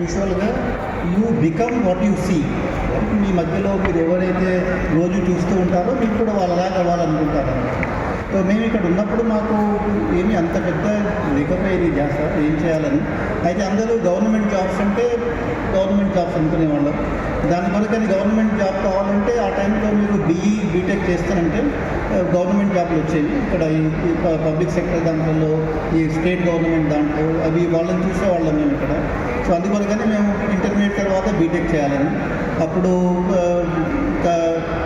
యూజువల్గా you become what you see మీ మధ్యలో మీరు ఎవరైతే రోజు చూస్తూ ఉంటారో మీకు కూడా వాళ్ళలాగా అవ్వాలనుకుంటారు. సో మేము ఇక్కడ ఉన్నప్పుడు మాకు ఏమి అంత పెద్ద లేకపోయేది జాస ఏం చేయాలని. అయితే అందరూ గవర్నమెంట్ జాబ్స్ అంటే గవర్నమెంట్ జాబ్స్ అనుకునేవాళ్ళం. దాని కొరకని గవర్నమెంట్ జాబ్ కావాలంటే ఆ టైంలో మీరు బీఈ బీటెక్ చేస్తానంటే గవర్నమెంట్ జాబ్లు వచ్చేవి. ఇక్కడ ఈ పబ్లిక్ సెక్టర్ దాంట్లో ఈ స్టేట్ గవర్నమెంట్ దాంట్లో అవి వాళ్ళని చూసేవాళ్ళం మేము ఇక్కడ. సో అందుకొరకని మేము ఇంటర్మీడియట్ తర్వాత బీటెక్ చేయాలని. అప్పుడు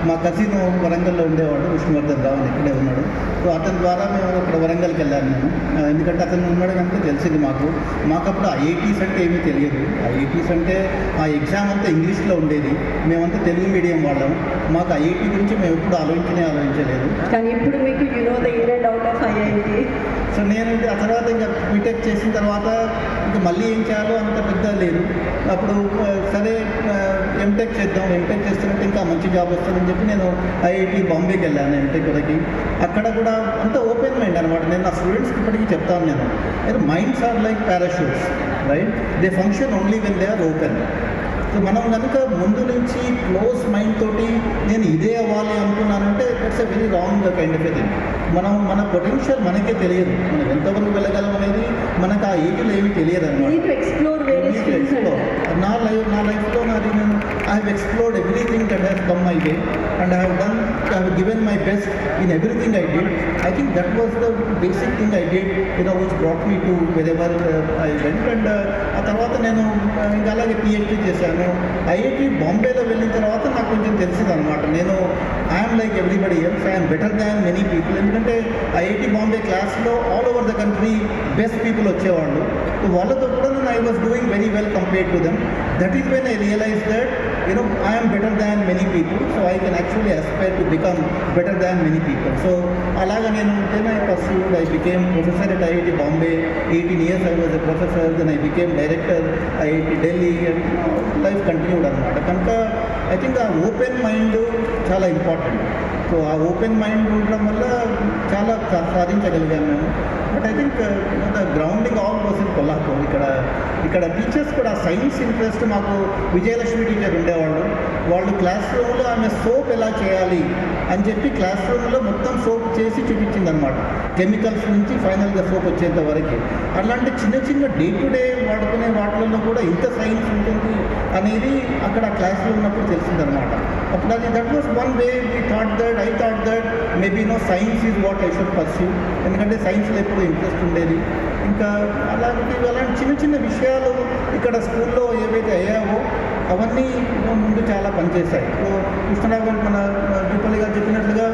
మా కజిన్ వరంగల్లో ఉండేవాడు విష్ణువర్ధన్ రావు అని ఇక్కడే ఉన్నాడు. సో అతని ద్వారా మేము అక్కడ వరంగల్కి వెళ్ళాను నేను. ఎందుకంటే అతను ఉన్నాడు కనుక తెలిసింది మాకు. మాకు అప్పుడు ఐఐటీస్ అంటే ఏమీ తెలియదు. ఐఐటీస్ అంటే ఆ ఎగ్జామ్ అంతా ఇంగ్లీష్లో ఉండేది. మేమంతా తెలుగు మీడియం వాళ్ళం. మాకు ఐఐటీ గురించి మేము ఎప్పుడు ఆలోచించనే ఆలోచించలేదు. కానీ ఇప్పుడు మీకు you know the in and out of IIT? So నేను ఆ తర్వాత ఇంకా బీటెక్ చేసిన తర్వాత ఇంకా మళ్ళీ ఏం చేయాలో అంత పెద్ద లేదు. అప్పుడు సరే ఎంటెక్ చేద్దాం ఎంటెక్ చేస్తున్నట్టు ఇంకా మంచి జాబ్ వస్తుందని చెప్పి నేను ఐఐటి బాంబేకి వెళ్ళాను ఎంటెక్ వరకు. అక్కడ కూడా అంత ఓపెన్ మైండ్ అనమాట నేను నా స్టూడెంట్స్కి ఇప్పటికీ చెప్తాను నేను. Minds are like parachutes right? They function only when they are open. మనం కనుక ముందు నుంచి క్లోజ్ మైండ్ తోటి నేను ఇదే అవ్వాలి అనుకున్నానంటే it's a very wrong kind of thing మనం మన పొటెన్షియల్ మనకే తెలియదు. మనం ఎంతవరకు వెళ్ళగలం అనేది మనకు ఆ ఏజ్లో ఏమీ తెలియదు యూ అనమాట నీడ్ టు ఎక్స్ప్లోర్ నా లైఫ్ నా లైఫ్లో నాది నేను I have explored everything that has come my way and I have done I have given my best in everything I did I think that was the basic thing I did you know which brought me to wherever I went and ఆ తర్వాత నేను ఇంకా అలాగే PhD చేశాను. IIT బాంబేలో వెళ్ళిన తర్వాత నాకు కొంచెం తెలిసింది అనమాట నేను I'm like everybody else I'm better than many people ఎందుకంటే ఐఐటి బాంబే క్లాస్లో all over the country best people వచ్చేవాళ్ళు. సో వాళ్ళతో కూడా నేను I was doing very well compared to them that is when I realise that you know I'm better than many people so I can actually aspire to become better than many people so అలాగా నేను then I pursued I became professor at IIT Bombay eighteen years I was a professor then I became director IIT Delhi and life continued అనమాట కనుక I think ఆ open mind చాలా important so ఆ open mind ఉండడం వల్ల చాలా సా- మేము but I think the grounding all person in Kollapur ఇక్కడ ఇక్కడ టీచర్స్ కూడా సైన్స్ ఇంట్రెస్ట్ మాకు విజయలక్ష్మి టీచర్ ఉండేవాళ్ళు. వాళ్ళు క్లాస్ రూమ్లో ఆమె సోప్ ఎలా చేయాలి అని చెప్పి క్లాస్ రూమ్లో మొత్తం సోప్ చేసి చూపించింది అనమాట కెమికల్స్ నుంచి ఫైనల్గా సోప్ వచ్చేంత వరకు. అలాంటి చిన్న చిన్న డే టు డే వాడుకునే వాటిల్లో కూడా ఇంత సైన్స్ ఉంటుంది అనేది అక్కడ క్లాస్లో ఉన్నప్పుడు తెలిసిందనమాట అప్పుడు అది that was one way we thought that I thought that maybe no science is what I should pursue ఎందుకంటే సైన్స్లో ఎప్పుడు ఇంట్రెస్ట్ ఉండేది. ఇంకా అలాంటి అలాంటి చిన్న చిన్న విషయాలు ఇక్కడ స్కూల్లో ఏవైతే అయ్యావో అవన్నీ ముందు చాలా పనిచేశాయి సో కృష్ణరావు గారు మన దీపల్లి గారు చెప్పినట్లుగా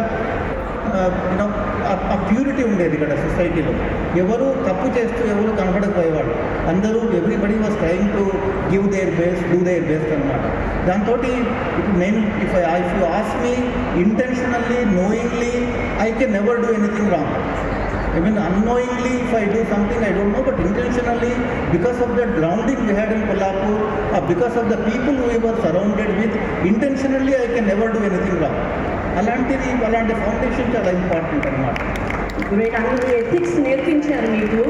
ఆ ప్యూరిటీ ఉండేది ఇక్కడ సొసైటీలో ఎవరు తప్పు చేస్తూ ఎవరు కనబడకపోయేవాళ్ళు అందరూ everybody was trying to give their base do their best అనమాట దాంతో ఇప్పుడు నేను if I if you ask me intentionally knowingly I can never do anything wrong I mean, unknowingly, if I do something, I don't know, but intentionally, because of the grounding we had in Kolhapur, or because of the people we were surrounded with, intentionally, I can never do anything wrong. అలాంటిది అలాంటి foundation చాలా important అనమాట great అన్ని ethics నేర్పించారు మీకు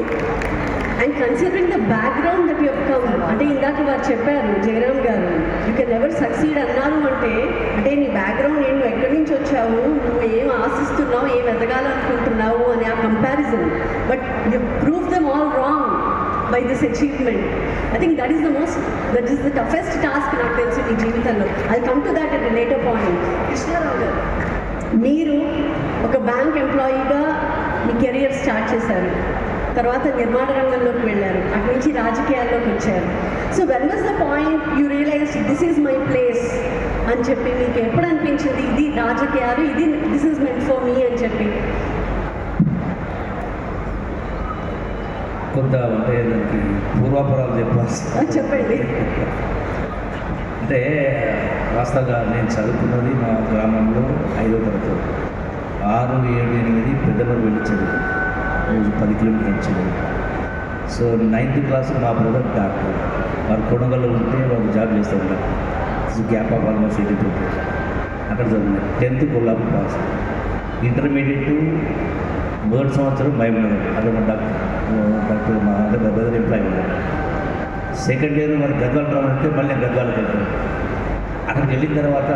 and considering the background that you come అంటే ఇందాక వారు చెప్పారు జయరామ్ గారు యూ కెన్ ఎవర్ సక్సీడ్ అన్నారు అంటే అంటే నీ బ్యాక్గ్రౌండ్ ఏంటి ఎక్కడి నుంచి వచ్చావు నువ్వు ఏం ఆశిస్తున్నావు ఏం ఎదగాలనుకుంటున్నావు ఆ comparison but you prove them all wrong by this achievement I think that is the most that is the toughest task నాకు తెలిసి మీ జీవితంలో I come to that at later point Krishnarao గారు మీరు ఒక బ్యాంక్ ఎంప్లాయీగా మీ కెరియర్ స్టార్ట్ చేశారు. తర్వాత నిర్మాణ రంగంలోకి వెళ్ళారు. అటు నుంచి రాజకీయాల్లోకి వచ్చారు. So when was the point you realise this is my place అని చెప్పి మీకు ఎప్పుడు అనిపించింది? ఇది రాజకీయాలు ఇది this is meant for me అని చెప్పి. కొంత అంటే దానికి పూర్వాపరాలు చెప్పాల్సి చెప్పండి. అంటే వాస్తవంగా నేను చదువుకున్నది మా గ్రామంలో ఐదో తరగతి. ఆరు ఏడు ఎనిమిది పెద్దలు వెళ్ళి చదువు రోజు పది కిలోమీటర్లు చదువు సో నైన్త్ క్లాస్ మా బ్రదర్ డాక్టర్. వారు కొనగల్లో ఉంటే వాళ్ళు జాబ్ చేస్తూ ఉంటారు gap of almost eighty two అక్కడ చదివినారు టెన్త్ కొల్లాపూర్ పాస్. ఇంటర్మీడియట్ మొదటి సంవత్సరం మహబూబ్నగర్ అక్కడ మా డాక్టర్. డాక్టర్ మా అంటే మా బ్రదర్ ఎంప్లాయ్ ఉన్నారు సెకండ్ ఇయర్ మరి గద్వాల రమ్మంటే మళ్ళీ నేను గద్వాలకు అక్కడికి వెళ్ళిన తర్వాత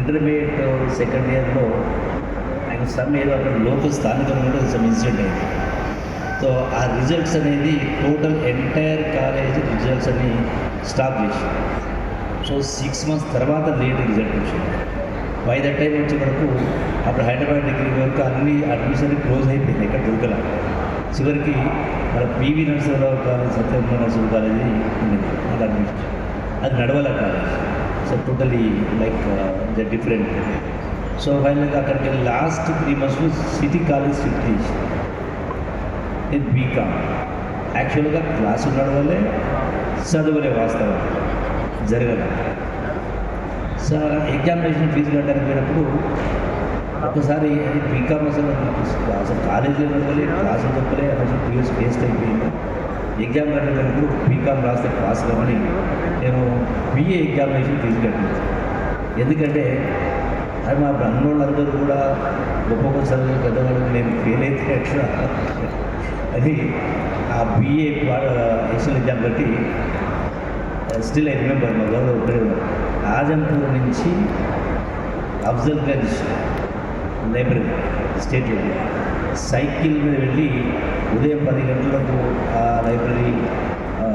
ఇంటర్మీడియట్ సెకండ్ ఇయర్లో ఆయన సమ్ ఏదో అక్కడ లోకల్ స్థానికంగా కూడా సమ్ ఇన్సిడెంట్ అయింది. సో ఆ రిజల్ట్స్ అనేది టోటల్ ఎంటైర్ కాలేజ్ రిజల్ట్స్ అని స్టాప్ చేసి సో సిక్స్ మంత్స్ తర్వాత లేట్ రిజల్ట్ వచ్చింది. బై దట్ టైం వచ్చే వరకు అప్పుడు హైదరాబాద్ డిగ్రీ వరకు అన్ని అడ్మిషన్ క్లోజ్ అయిపోయింది ఇక్కడ దొరకల. చివరికి మన PV Narasimharao college Satyanarayana Narasimha college ఉండేది అది అడ్మిషన్. అది నడవల college. So totally like the different. So ఫైనల్గా అక్కడికి లాస్ట్ త్రీ మంత్స్లో సిటీ కాలేజ్ షిఫ్ట్ చేసి నేను బీకామ్ యాక్చువల్గా క్లాసు నడవలే చదువులే వాస్తవం. జరగదు సో ఎగ్జామినేషన్ ఫీజు కట్టడానికి పోయినప్పుడు ఒకసారి బీకామ్ అసలు నాకు అసలు కాలేజీలో నడవలే క్లాసులు చెప్పలే అసలు పిఎస్ వేస్ట్ అయిపోయింది. ఎగ్జామ్ కట్టడానికి బీకామ్ రాస్తే పాస్ కావని నేను బిఏ ఎగ్జామినేషన్ ఫీజు ఎందుకంటే అది మా బ్రహ్మోళ్ళందరూ కూడా గొప్ప గొప్ప చదువు పెద్దవాళ్ళు నేను ఫెయిల్ అయితే ఎక్స్ట్రా. అది ఆ బిఏ ఎక్స్టర్నల్ ఎగ్జామ్ బట్టి స్టిల్ ఐ రిమెంబర్ మా గౌరవ ఒకటే ఆజంపూర్ నుంచి Afzalgunj library state library cycle మీద వెళ్ళి ఉదయం పది గంటలకు ఆ లైబ్రరీ ఆ,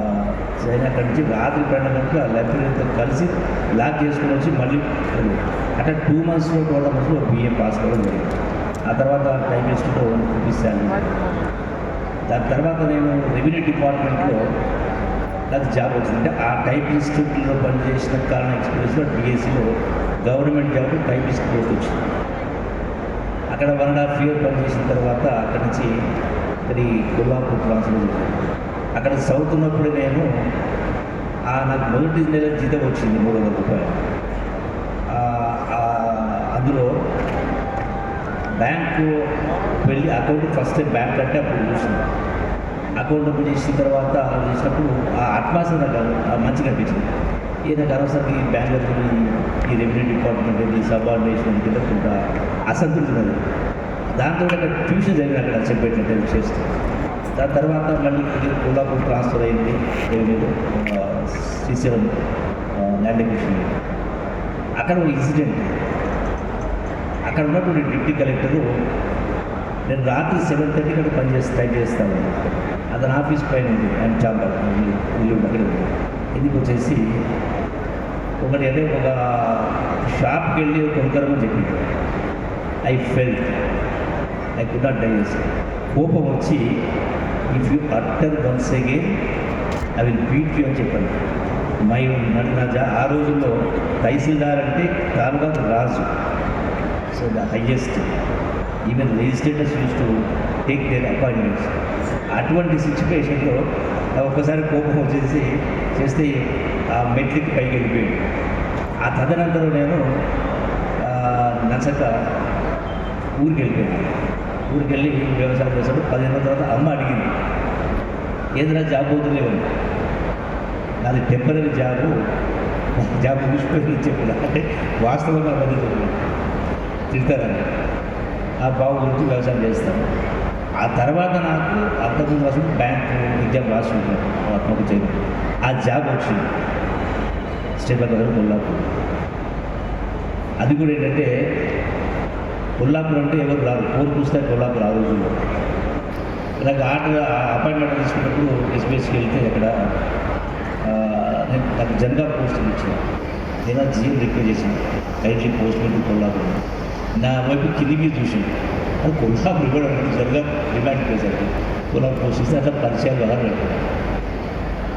అక్కడి నుంచి రాత్రి పన్నెండు గంటలకు ఆ లైబ్రరీతో కలిసి లాక్ చేసుకుని వచ్చి మళ్ళీ అంటే అట్లా టూ మంత్స్లో టోటల్ మంత్స్లో బిఏ పాస్ అవ్వడం జరిగింది. ఆ తర్వాత టైపిస్ట్తో వన్ చూపిస్తాను దాని తర్వాత నేను రెవెన్యూ డిపార్ట్మెంట్లో నాకు జాబ్ వచ్చింది. అంటే ఆ టైప్ ఇన్స్టిట్యూట్లో పనిచేసిన కారణం ఎక్స్పీరియన్స్లో డిఎస్సిలో గవర్నమెంట్ జాబ్ టైప్ ఇన్స్టిట్యూట్ వచ్చింది. అక్కడ వన్ అండ్ హాఫ్ ఇయర్ పనిచేసిన తర్వాత అక్కడి నుంచి ఇక్కడి కొల్లాపూర్ ట్రాన్స్ఫర్ అక్కడ సౌత్ ఉన్నప్పుడు నేను ఆ నాకు మొదటి నెల జీతం వచ్చింది మూడు వందల రూపాయలు. అందులో బ్యాంకు వెళ్ళి అకౌంట్ ఫస్ట్ టైం బ్యాంక్ అంటే అప్పుడు చూసింది అకౌంట్ ఓపెన్ చేసిన తర్వాత చేసినప్పుడు ఆ అట్మాస్ఫియర్ నాకు మంచిగా అనిపించింది ఈ కరోసారి అనవసరంగా ఈ బ్యాంకులో ఈ రెవెన్యూ డిపార్ట్మెంట్ ఈ సబార్డినేషన్ కింద కొంత అసంతృప్తి ఉన్నది దాంతో అక్కడ ట్యూషన్ జరిగింది అక్కడ చెప్పేటట్టు చేస్తూ దాని తర్వాత మళ్ళీ కొల్లాపూర్ ట్రాన్స్ఫర్ అయింది. రెవెన్యూ శ్రీశైలం ల్యాండ్ ఎక్విషన్ అక్కడ ఒక ఇన్సిడెంట్ అక్కడ ఉన్నటువంటి డిప్యూటీ కలెక్టరు నేను రాత్రి సెవెన్ థర్టీకి అక్కడ పనిచేసి ట్రై చేస్తాను అతని ఆఫీస్ పైన ఉంది. ఆయన చాంబర్ ఇల్లు అక్కడ ఎందుకు వచ్చేసి ఒకటి అదే ఒక షాప్కి వెళ్ళి కొనుక్కరమని చెప్పింది I felt I could not digest కోపం వచ్చి if you utter once again I will beat you అని చెప్పాను. మై నన్ను నా జా- ఆ రోజుల్లో తహసీల్దార్ అంటే కాలుగా రాజు. So the highest even registrars used to take their appointments అటువంటి సిచ్యువేషన్లో ఒక్కసారి కోపం వచ్చేసి చేస్తే ఆ మెట్లకి పైకి వెళ్ళిపోయాడు ఆ తదనంతరం నేను నచ్చక ఊరికి వెళ్ళిపోయాను ఊరికి వెళ్ళి వ్యవసాయం చేశాడు పదిహేను తర్వాత అమ్మ అడిగింది ఏదైనా జాబ్ అవుతుందేమని నాది టెంపరీ జాబు జాబ్ ముగిసిపోయింది చెప్పిన. అంటే వాస్తవంగా పద్ధతి తిడతారని ఆ బాబు గురించి వ్యవసాయం చేస్తాను ఆ తర్వాత నాకు అంతకుముందు కోసం బ్యాంకు ఎగ్జామ్ రాసి ఉంటాను ఆత్మకు చేయడం ఆ జాబ్ వచ్చింది. స్టేట్ గారు కొల్లాపూర్ అది కూడా ఏంటంటే కొల్లాపూర్ అంటే ఎవరు రారు. కోరు చూస్తే కొల్లాపూర్ ఆ రోజుల్లో. నాకు ఆర్డర్ అపాయింట్మెంట్ తీసుకున్నప్పుడు ఎస్బీఎస్కి వెళ్తే అక్కడ నేను నాకు జనగా పోస్ట్ ఇచ్చిన నేను జీఎం రిక్వెస్ట్ చేసింది కైట్లీ పోస్ట్ పెట్టి కొల్లాపూర్ నా వైపు కిందికి చూసింది అది కొల్లాపూర్ కూడా జనగా డిమాండ్ చేశారు. కొల్లాపూర్ పోస్ట్ ఇస్తే అట్లా పరిచయాలు వారు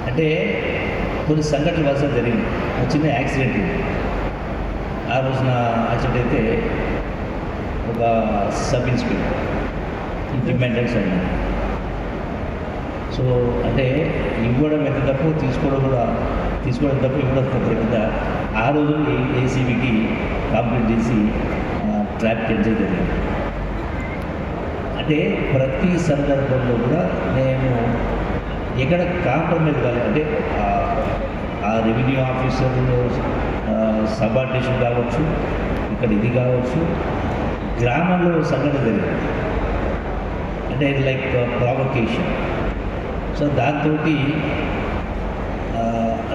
అంటే కొన్ని సంఘటనలు వలస జరిగింది. ఒక చిన్న యాక్సిడెంట్. ఆ రోజున యాక్సిడెంట్ అయితే ఒక సబ్ ఇన్స్పెక్టర్ ఇంప్లిమెంటెన్స్ అయింది సో అంటే ఇవ్వడం ఎంత తప్పు తీసుకోవడం కూడా తీసుకోవడం తప్పు ఇవ్వడం తప్పు కింద ఆ రోజు ఏసీబీకి కంప్లీట్ చేసి ట్రాప్ చేయడం జరిగింది. అంటే ప్రతి సందర్భంలో కూడా నేను ఎక్కడ కాంప్రమైజ్ కాలేదు. అంటే రెవెన్యూ ఆఫీసర్ సబార్డినేషన్ కావచ్చు ఇక్కడ ఇది కావచ్చు. గ్రామంలో సంఘటన జరిగింది. అంటే లైక్ ప్రావకేషన్ సో దాంతో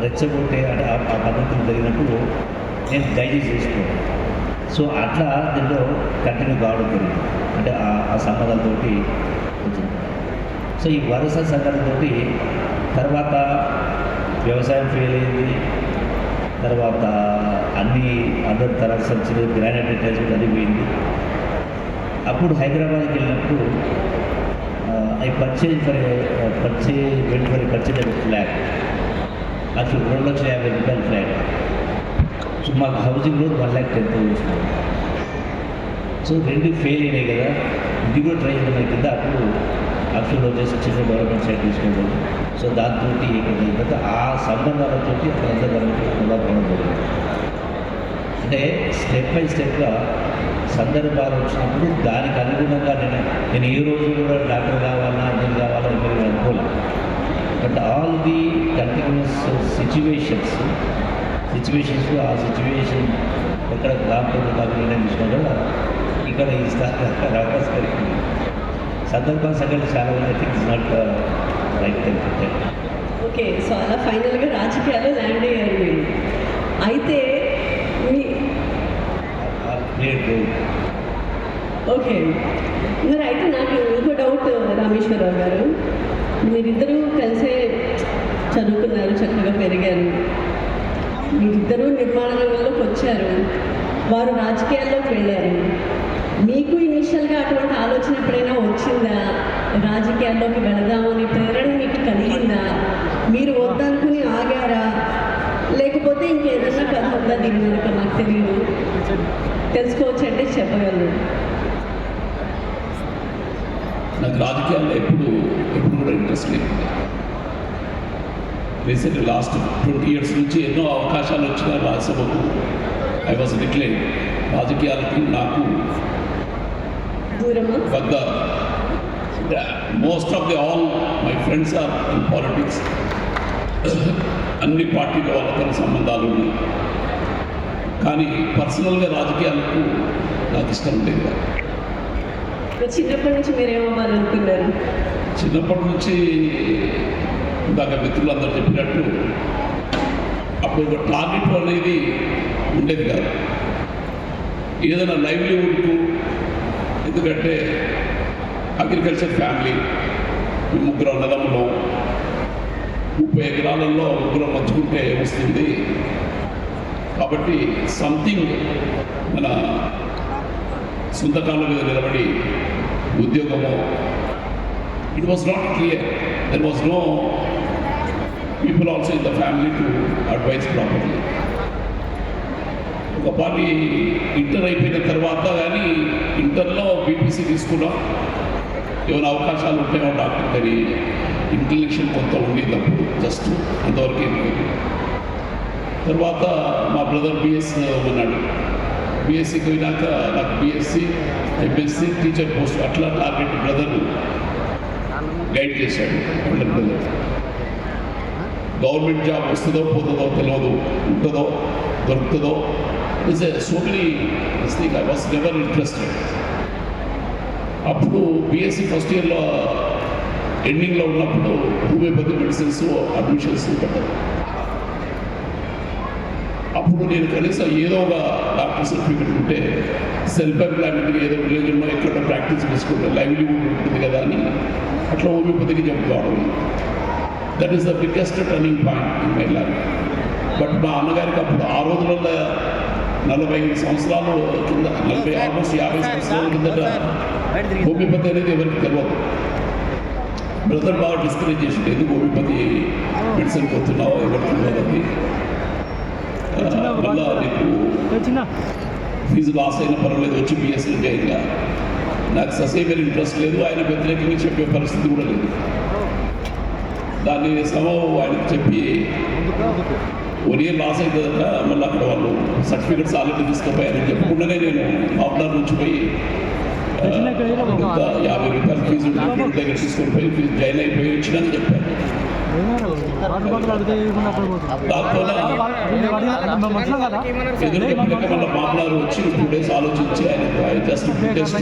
రెచ్చగొట్టే అంటే ఆ పద్ధతులు జరిగినప్పుడు నేను డైజెస్ట్ చేసుకోను సో అట్లా దీనిలో కంటిన్యూ కావడం జరిగింది. అంటే ఆ- ఆ సంబంధాలతోటి వచ్చింది. సో ఈ వరుస సంఘటనతోటి తర్వాత వ్యవసాయం ఫెయిల్ అయింది. తర్వాత అన్ని అదర్ తరాలు సబ్సిడీ గ్రానైట్ అటాచ్మెంట్ అది పోయింది. అప్పుడు హైదరాబాద్కి వెళ్ళినప్పుడు I purchase for purchase went for purchase flat అసలు రెండు లక్షల యాభై రూపాయల ఫ్లాట్ సో మాకు housing loan one lakh ten thousand so రెండు ఫెయిల్ అయినాయి కదా. ఇది కూడా ట్రై చేయడం కింద అప్పుడు అక్షులు వచ్చేసి చిన్న డెవలప్మెంట్ సైడ్ తీసుకోవడం సో దాంతో ఇక్కడ ఆ సంబంధాలతో అక్కడ కొనడం జరిగింది. అంటే స్టెప్ బై స్టెప్గా సందర్భాలు వచ్చినప్పుడు దానికి అనుగుణంగా నేను నేను ఏ రోజు కూడా డాక్టర్ కావాలా నేను కావాలా మీరు అనుకోలేదు but all the continuous situations situations ఆ సిచ్యువేషన్ ఎక్కడ కాకుండా కాకుండా తీసుకోవడం ఇక్కడ ఈ స్థాయి అవకాశం కలిగింది సందర్భం సంఘటన చాలా ఉన్నాయి think is not right time okay so అలా ఫైనల్గా రాజకీయాల్లో ల్యాండ్ అయ్యారు మీరు. అయితే ఓకే మరి అయితే నాకు ఇంకో డౌట్ రామేశ్వరరావు గారు. మీరిద్దరూ కలిసే చదువుకున్నారు చక్కగా పెరిగారు. మీరిద్దరూ నిర్మాణ రంగంలోకి వచ్చారు. వారు రాజకీయాల్లోకి వెళ్ళారు. మీకు ఇనిషియల్గా అటువంటి ఆలోచన వచ్చిందా రాజకీయాల్లోకి వెళదామని ప్రేరణ మీకు కలిగిందా? మీరు వద్దనుకుని ఆగారా? లేకపోతే ఇంకేదన్నా కథ ఉందా దీని వెనుక? మాకు తెలియదు తెలుసుకోవచ్చు అంటే చెప్పగలను. నాకు రాజకీయాల్లో ఎప్పుడు ఎప్పుడు కూడా ఇంట్రెస్ట్ లేదు. రీసెంట్ లాస్ట్ ట్వంటీ ఇయర్స్ నుంచి ఎన్నో అవకాశాలు వచ్చిన రాజ్యసభకు ఐ వాజ్ డిక్లైన్ రాజకీయాలకి నాకు వద్ద most of the all my friends are in politics అన్ని పార్టీల వాళ్ళతో సంబంధాలు ఉన్నాయి. కానీ పర్సనల్గా రాజకీయాలకు నాకు ఇష్టం లేదు. చిన్నప్పటి నుంచి మీరు ఏమవ్వాలనుకున్నారు చిన్నప్పటి నుంచి ఇందాక మిత్రులందరూ చెప్పినట్టు అప్పుడు ఒక టార్గెట్ అనేది ఉండేది కాదు. ఏదైనా లైవ్లీవుడ్కు ఎందుకంటే అగ్రికల్చర్ ఫ్యామిలీ మేము ముగ్గురు అన్నదమ్ములం ముప్పై ఎకరాలలో ముగ్గురం పంచుకుంటే వస్తుంది కాబట్టి సంథింగ్ మన సొంత మీద నిలబడి ఉద్యోగము. It was not clear there was no people also in the family to advise properly ఒక ఇంటర్ అయిపోయిన తర్వాత కానీ ఇంటర్లో బీపీసీ తీసుకున్నాం. ఏమైనా అవకాశాలు ఉంటాయో డాక్టర్ గారి ఇంటెలిక్షన్ కొంత ఉండేది అప్పుడు జస్ట్ అంతవరకు తర్వాత మా బ్రదర్ బిఎస్ ఉన్నాడు. బీఎస్సీకి పోయినాక నాకు బీఎస్సీ ఎంఎస్సీ టీచర్ పోస్ట్ అట్లా టార్గెట్ బ్రదర్ గైడ్ చేశాడు. బ్రదర్ గవర్నమెంట్ జాబ్ వస్తుందో పోతుందో తెలియదు. ఉంటుందో దొరుకుతుందో is so many thing I was never interested అప్పుడు బీఎస్సీ ఫస్ట్ ఇయర్లో ఎండింగ్లో ఉన్నప్పుడు హోమియోపతి మెడిసిన్స్ అడ్మిషన్స్ పెట్టారు. అప్పుడు నేను కనీసం ఏదో ఒక డాక్టర్ సర్టిఫికెట్ ఉంటే సెల్ఫ్ ఎంప్లాయ్మెంట్కి ఏదో విలేజ్లో ఎక్కడ ప్రాక్టీస్ చేసుకుంటే లైవ్లీహుడ్ ఉంటుంది కదా అని అట్లా హోమియోపతికి చెప్పుకోవడం. That is the biggest turning point in my life but మా అన్నగారికి అప్పుడు ఆ రోజులలో నలభై ఐదు సంవత్సరాలు కింద నలభై ఆల్మోస్ట్ యాభై సంవత్సరాల కిందట హోమియోపతి అనేది ఎవరికి తెలియదు బ్రదర్ బాగా డిస్కరేజ్ చేసిండు ఎందుకు హోమియోపతి మెడిసిన్ కొడుతున్నావు ఎవరికి తెలియదు మళ్ళా నీకు ఫీజు లాస్ అయిన పర్వాలేదు వచ్చి బిఎస్సీ చేయంగా నాకు ససేమేర్ ఇంట్రెస్ట్ లేదు ఆయన వ్యతిరేకంగా చెప్పే పరిస్థితి కూడా లేదు. దాన్ని సమయం ఆయనకు చెప్పి వన్ ఇయర్ లాస్ అవుతుందట మళ్ళీ అక్కడ వాళ్ళు సర్టిఫికెట్స్ ఆల్రెడీ తీసుకుపోయారని చెప్పకుండానే నేను ఆఫ్టర్ నుంచి పోయి యాభై రూపాయలు ఫీజు దగ్గర తీసుకొని పోయి ఫీజు జాయిన్ అయిపోయి చెప్పాను ఎదురు చెప్పలేక మళ్ళీ మామూలు వచ్చి టూ డేస్ ఆలోచించి ఆయన జస్ట్ టూ డేస్